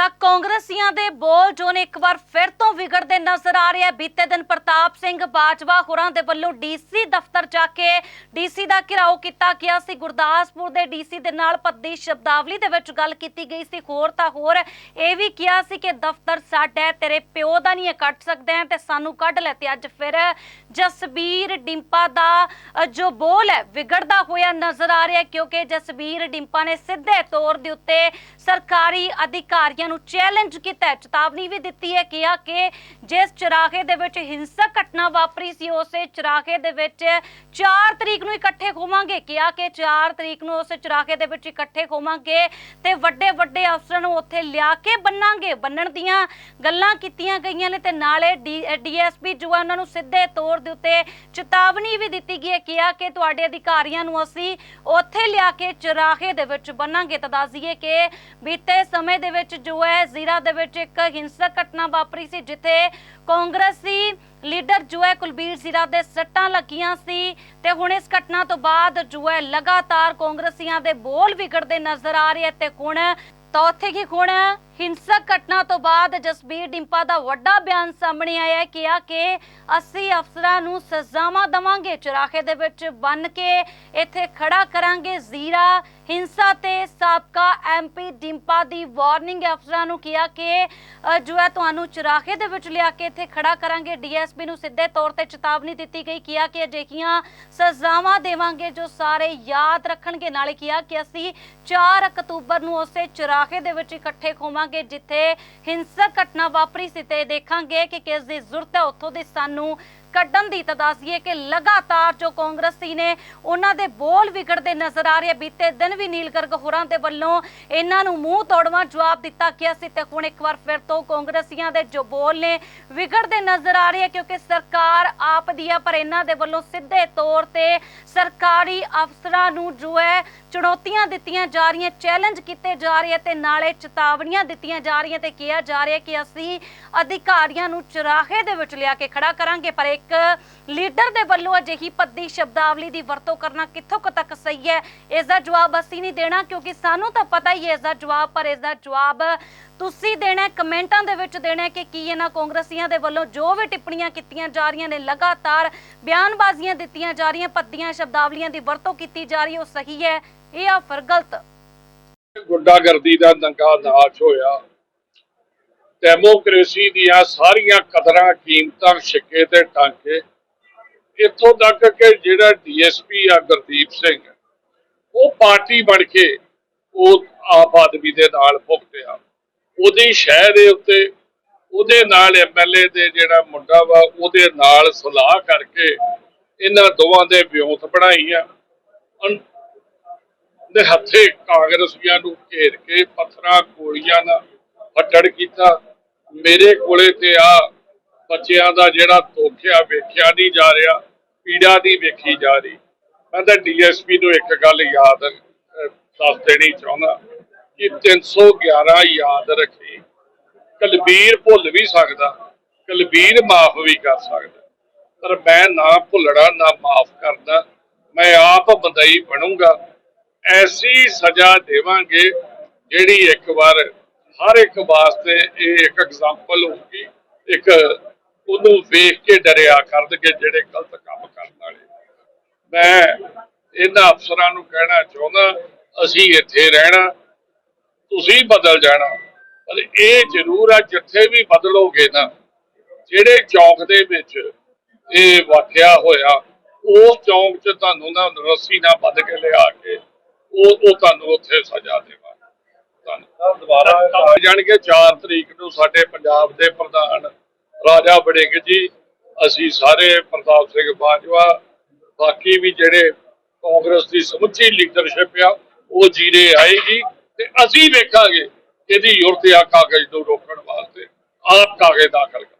ਤਾਂ ਕਾਂਗਰਸੀਆਂ ਦੇ ਬੋਲ ਜੋ ਨੇ ਇੱਕ ਵਾਰ ਫਿਰ ਤੋਂ ਵਿਗੜਦੇ ਨਜ਼ਰ ਆ ਰਹੇ ਆ। ਬੀਤੇ ਦਿਨ ਪ੍ਰਤਾਪ ਸਿੰਘ ਬਾਜਵਾ ਹੋਰਾਂ ਦੇ ਵੱਲੋਂ ਡੀਸੀ ਦਫ਼ਤਰ ਜਾ ਕੇ ਡੀਸੀ ਦਾ ਘਿਰਾਓ ਕੀਤਾ ਗਿਆ ਸੀ। ਗੁਰਦਾਸਪੁਰ ਦੇ ਡੀਸੀ ਦੇ ਨਾਲ ਪੱਦੀ ਸ਼ਬਦਾਵਲੀ ਦੇ ਵਿੱਚ ਗੱਲ ਕੀਤੀ ਗਈ ਸੀ। ਹੋਰ ਤਾਂ ਹੋਰ ਇਹ ਵੀ ਕਿਹਾ ਸੀ ਕਿ ਦਫ਼ਤਰ ਸਾਡਾ ਹੈ, ਤੇਰੇ ਪਿਓ ਦਾ ਨਹੀਂ ਇਹ ਕੱਢ ਸਕਦੇ ਆ ਤੇ ਸਾਨੂੰ ਕੱਢ ਲੈ ਤੇ ਅੱਜ ਫਿਰ ਜਸਬੀਰ ਡਿੰਪਾ ਦਾ ਅ, ਜੋ ਬੋਲ ਹੈ ਵਿਗੜਦਾ ਹੋਇਆ ਨਜ਼ਰ ਆ ਰਿਹਾ ਕਿਉਂਕਿ ਜਸਬੀਰ ਡਿੰਪਾ ਨੇ ਸਿੱਧੇ ਤੌਰ ਦੇ ਉੱਤੇ ਸਰਕਾਰੀ ਅਧਿਕਾਰੀਆਂ ਨੂੰ ਚੈਲੰਜ ਕੀਤਾ ਹੈ, ਚੇਤਾਵਨੀ ਵੀ ਦਿੱਤੀ ਹੈ ਕਿਹਾ ਕਿ ਜਿਸ ਚਰਾਗੇ ਦੇ ਵਿੱਚ ਹਿੰਸਕ ਘਟਨਾ ਵਾਪਰੀ ਸੀ ਉਸੇ ਚਰਾਗੇ ਦੇ ਵਿੱਚ 4 ਤਰੀਕ ਨੂੰ ਇਕੱਠੇ ਹੋਵਾਂਗੇ। ਕਿਹਾ ਕਿ 4 ਤਰੀਕ ਨੂੰ ਉਸੇ ਚਰਾਗੇ ਦੇ ਵਿੱਚ ਇਕੱਠੇ ਹੋਵਾਂਗੇ ਤੇ ਵੱਡੇ ਵੱਡੇ ਅਫਸਰਾਂ ਨੂੰ ਉੱਥੇ ਲਿਆ ਕੇ ਬੰਨਾਂਗੇ। ਬੰਨਣ ਦੀਆਂ ਗੱਲਾਂ ਕੀਤੀਆਂ ਗਈਆਂ ਨੇ ਤੇ ਨਾਲੇ ਡੀਐਸਪੀ ਜੋ ਹੈ ਉਹਨਾਂ ਨੂੰ ਸਿੱਧੇ ਤੌਰ ਦੇ ਉੱਤੇ ਚੇਤਾਵਨੀ ਵੀ ਦਿੱਤੀ ਗਈ ਹੈ ਕਿਹਾ ਕਿ ਤੁਹਾਡੇ ਅਧਿਕਾਰੀਆਂ ਨੂੰ ਅਸੀਂ ਉੱਥੇ ਲਿਆ ਕੇ ਚਰਾਗੇ ਦੇ ਵਿੱਚ ਬੰਨਾਂਗੇ। ਤਾਂ ਦੱਸ ਦਈਏ ਕਿ ਬੀਤੇ ਸਮੇਂ ਦੇ ਵਿੱਚ ਜੋ ਹੈ। ਜ਼ੀਰਾ ਦੇ ਵਿੱਚ ਇੱਕ ਹਿੰਸਕ ਘਟਨਾ ਵਾਪਰੀ ਸੀ, ਜਿੱਥੇ ਕਾਂਗਰਸੀ ਲੀਡਰ ਜੋ ਹੈ ਕੁਲਬੀਰ ਜ਼ੀਰਾ ਦੇ ਸੱਟਾਂ ਲੱਗੀਆਂ ਸੀ ਤੇ ਹੁਣ ਇਸ ਘਟਨਾ ਤੋਂ ਬਾਅਦ ਜੋ ਹੈ ਲਗਾਤਾਰ ਕਾਂਗਰਸੀਆਂ ਦੇ ਬੋਲ ਵਿਗੜਦੇ ਨਜ਼ਰ ਆ ਰਹੇ ਤੇ ਹੁਣ ਤਾਂ ਉੱਥੇ ਕੀ ਹੁਣ ਹਿੰਸਕ ਘਟਨਾ ਤੋਂ ਬਾਅਦ ਜਸਬੀਰ ਡਿੰਪਾ ਦਾ ਵੱਡਾ ਬਿਆਨ ਸਾਹਮਣੇ ਆਇਆ ਹੈ, ਕਿਹਾ ਕਿ ਅਸੀਂ ਅਫਸਰਾਂ ਨੂੰ ਸਜ਼ਾਵਾਂ ਦਵਾਂਗੇ, ਚੁਰਾਹੇ ਦੇ ਵਿੱਚ ਬੰਨ ਕੇ ਇੱਥੇ ਖੜਾ ਕਰਾਂਗੇ। ਜ਼ੀਰਾ ਹਿੰਸਾ ਤੇ ਸਾਬਕਾ ਐਮਪੀ ਡਿੰਪਾ ਦੀ ਵਾਰਨਿੰਗ ਅਫਸਰਾਂ ਨੂੰ ਕਿਹਾ ਕਿ ਜੋ ਹੈ ਤੁਹਾਨੂੰ ਚਰਾਖੇ ਦੇ ਵਿੱਚ ਲਿਆ ਕੇ ਇੱਥੇ ਖੜਾ ਕਰਾਂਗੇ। ਡੀਐਸਪੀ ਨੂੰ ਸਿੱਧੇ ਤੌਰ ਤੇ ਚੇਤਾਵਨੀ ਦਿੱਤੀ ਗਈ, ਕਿਹਾ ਕਿ ਅਜਿਹੀਆਂ ਸਜ਼ਾਵਾਂ ਦੇਵਾਂਗੇ ਜੋ ਸਾਰੇ ਯਾਦ ਰੱਖਣਗੇ। ਨਾਲੇ ਕਿਹਾ ਕਿ ਅਸੀਂ 4 ਅਕਤੂਬਰ ਨੂੰ ਉਸੇ ਚਰਾਖੇ ਦੇ ਵਿੱਚ ਇਕੱਠੇ ਹੋਵਾਂਗੇ ਜਿੱਥੇ ਹਿੰਸਕ ਘਟਨਾ ਵਾਪਰੀ ਸੀ ਤੇ ਦੇਖਾਂਗੇ ਕਿ ਕਿਸ ਦੀ ਜ਼ਰੂਰਤ ਹੈ। ਉੱਥੋਂ ਦੀ ਸਾਨੂੰ ਕੱਢਣ ਦੀ ਤਾਂ ਦੱਸੀਏ ਕਿ ਲਗਾਤਾਰ ਜੋ ਕਾਂਗਰਸੀ ਨੇ ਉਹਨਾਂ ਦੇ ਬੋਲ ਵਿਗੜਦੇ ਨਜ਼ਰ ਆ ਰਹੇ ਬੀਤੇ ਦਿਨ ਵੀ ਨੀਲ ਗਰਗ ਹੋਰਾਂ ਦੇ ਵੱਲੋਂ ਇਹਨਾਂ ਨੂੰ ਮੂੰਹ ਤੋੜਵਾ ਜਵਾਬ ਦਿੱਤਾ ਗਿਆ ਸੀ ਤੇ ਹੁਣ ਇੱਕ ਵਾਰ ਫਿਰ ਤੋਂ ਕਾਂਗਰਸੀਆਂ ਦੇ ਜੋ ਬੋਲ ਨੇ ਵਿਗੜਦੇ ਨਜ਼ਰ ਆ ਰਹੇ ਕਿਉਂਕਿ ਸਰਕਾਰ ਆਪ ਦੀ ਆ, ਪਰ ਇਹਨਾਂ ਦੇ ਵੱਲੋਂ ਸਿੱਧੇ ਤੌਰ ਤੇ ਸਰਕਾਰੀ ਅਫਸਰਾਂ ਨੂੰ ਜੋ ਹੈ ਚੁਣੌਤੀਆਂ ਦਿੱਤੀਆਂ ਜਾ ਰਹੀਆਂ ਚੈਲੰਜ ਕੀਤੇ ਜਾ ਰਹੇ ਤੇ ਨਾਲੇ ਚੇਤਾਵਨੀਆਂ ਦਿੱਤੀਆਂ ਜਾ ਰਹੀਆਂ ਤੇ ਕਿਹਾ ਜਾ ਰਿਹਾ ਕਿ ਅਸੀਂ ਅਧਿਕਾਰੀਆਂ ਨੂੰ ਚਰਾਹੇ ਦੇ ਵਿੱਚ ਲਿਆ ਕੇ ਖੜਾ ਕਰਾਂਗੇ, ਪਰ ਇੱਕ ਲੀਡਰ ਦੇ ਵੱਲੋਂ ਅਜਿਹੀ ਪੱਦੀ ਸ਼ਬਦਾਵਲੀ ਦੀ ਵਰਤੋਂ ਕਰਨਾ ਕਿੱਥੋਂ ਤੱਕ ਸਹੀ ਹੈ ਇਸ ਦਾ ਜਵਾਬ ਅਸੀਂ ਨਹੀਂ ਦੇਣਾ, ਕਿਉਂਕਿ ਸਾਨੂੰ ਤਾਂ ਪਤਾ ਹੀ ਹੈ ਇਸ ਦਾ ਜਵਾਬ, ਪਰ ਇਸ ਦਾ ਜਵਾਬ ਤੁਸੀਂ ਦੇਣਾ, ਕਮੈਂਟਾਂ ਦੇ ਵਿੱਚ ਦੇਣਾ ਕਿ ਕੀ ਇਹਨਾਂ ਕਾਂਗਰਸੀਆਂ ਦੇ ਵੱਲੋਂ ਜੋ ਵੀ ਟਿੱਪਣੀਆਂ ਕੀਤੀਆਂ ਜਾ ਰਹੀਆਂ ਨੇ, ਲਗਾਤਾਰ ਬਿਆਨਬਾਜ਼ੀਆਂ ਦਿੱਤੀਆਂ ਜਾ ਰਹੀਆਂ ਪੱਦੀਆਂ ਸ਼ਬਦਾਵਲੀਆਂ ਦੀ ਵਰਤੋਂ ਕੀਤੀ ਜਾ ਰਹੀ ਹੈ, ਉਹ ਸਹੀ ਹੈ। ਇਹ ਆ ਫਿਰ ਗਲਤ। ਗੁੰਡਾਗਰਦੀ ਦਾ ਨੰਗਾ ਨਾਚ ਹੋਇਆ। ਡੈਮੋਕ੍ਰੇਸੀ ਦੀਆਂ ਸਾਰੀਆਂ ਕਦਰਾਂ, ਕੀਮਤਾਂ ਸਿੱਕੇ ਤੇ ਟਾਂਕੇ। ਇੱਥੋਂ ਤੱਕ ਕਿ ਜਿਹੜਾ ਡੀਐਸਪੀ ਆ ਗੁਰਦੀਪ ਸਿੰਘ, ਉਹ ਪਾਰਟੀ ਬਣ ਕੇ ਉਹ ਆਪ ਆਦਮੀ ਦੇ ਨਾਲ ਭੁਗਤਿਆ ਉਹਦੀ ਸ਼ਹਿਰ ਦੇ ਉੱਤੇ, ਉਹਦੇ ਨਾਲ ਐਮਐਲਏ ਦੇ ਜਿਹੜਾ ਮੁੰਡਾ ਵਾ, ਉਹਦੇ ਨਾਲ ਸਲਾਹ ਕਰਕੇ ਇਹਨਾਂ ਦੋਵਾਂ ਦੇ ਵਿਉਂਤ ਬਣਾਈਆਂ। ਅਨ- ਦੇ ਹੱਥੇ ਕਾਂਗਰਸੀਆਂ ਨੂੰ ਘੇਰ ਕੇ ਪੱਥਰਾਂ, ਗੋਲੀਆਂ ਨਾਲ ਫੱਟੜ ਕੀਤਾ। ਮੇਰੇ ਕੋਲੇ ਤੇ ਆ ਬੱਚਿਆਂ ਦਾ ਜਿਹੜਾ ਤੋਖਿਆ ਵੇਖਿਆ ਨਹੀਂ ਜਾ ਰਿਹਾ, ਪੀੜਾ ਨਹੀਂ ਵੇਖੀ ਜਾ ਰਹੀ। ਮੈਂ ਤਾਂ ਡੀਐਸਪੀ ਨੂੰ ਇੱਕ ਗੱਲ ਯਾਦ ਦੱਸ ਦੇਣੀ ਚਾਹੁੰਦਾ ਕਿ 311 ਯਾਦ ਰੱਖੀ। ਕਲਬੀਰ ਭੁੱਲ ਵੀ ਸਕਦਾ, ਕਲਬੀਰ ਮਾਫ ਵੀ ਕਰ ਸਕਦਾ, ਪਰ ਮੈਂ ਨਾ ਭੁੱਲਣਾ, ਨਾ ਮਾਫ ਕਰਦਾ ਮੈਂ ਆਪ ਬੰਦਈ ਬਣੂੰਗਾ। ਐਸੀ ਸਜ਼ਾ ਦੇਵਾਂਗੇ ਜਿਹੜੀ ਇੱਕ ਵਾਰ, ਹਰ ਇੱਕ ਵਾਸਤੇ ਇਹ ਇੱਕ ਐਗਜ਼ਾਮਪਲ ਹੋਊਗੀ। ਇੱਕ ਉਹਨੂੰ ਵੇਖ ਕੇ ਡਰਿਆ ਕਰਨਗੇ ਜਿਹੜੇ ਗਲਤ ਕੰਮ ਕਰਨ ਵਾਲੇ। ਮੈਂ ਇਹਨਾਂ ਅਫਸਰਾਂ ਨੂੰ ਕਹਿਣਾ ਚਾਹੁੰਦਾ, ਅਸੀਂ ਇੱਥੇ ਰਹਿਣਾ, ਤੁਸੀਂ ਬਦਲ ਜਾਣਾ। ਪਰ ਇਹ ਜ਼ਰੂਰ ਆ, ਜਿੱਥੇ ਵੀ ਬਦਲੋਗੇ ਨਾ, ਜਿਹੜੇ ਚੌਂਕ ਦੇ ਵਿੱਚ ਇਹ ਵਾਕਿਆ ਹੋਇਆ ਉਸ ਚੌਂਕ 'ਚ ਤੁਹਾਨੂੰ ਨਾ ਰੱਸੀ ਨਾ ਬੱਧ ਕੇ ਲਿਆ ਕੇ ਉਹ ਉਹ ਤੁਹਾਨੂੰ ਉੱਥੇ ਸਜ਼ਾ ਦੇਵਾਂਗੇ। ਤੁਹਾਨੂੰ ਦੁਬਾਰਾ ਜਾਣਗੇ 4 ਤਰੀਕ ਨੂੰ ਸਾਡੇ ਪੰਜਾਬ ਦੇ ਪ੍ਰਧਾਨ ਰਾਜਾ ਵੜਿੰਗ ਜੀ, ਅਸੀਂ ਸਾਰੇ ਪ੍ਰਤਾਪ ਸਿੰਘ ਬਾਜਵਾ, ਬਾਕੀ ਵੀ ਜਿਹੜੇ ਕਾਂਗਰਸ ਦੀ ਸਮੁੱਚੀ ਲੀਡਰਸ਼ਿਪ ਆ, ਉਹ ਜੀਰੇ ਆਏਗੀ ਤੇ ਅਸੀਂ ਵੇਖਾਂਗੇ ਇਹਦੀ ਯੁਰਤ ਆ ਕਾਗਜ਼ ਨੂੰ ਰੋਕਣ ਵਾਸਤੇ ਆਪ ਕਾਗਜ਼ ਦਾਖਲ ਕਰ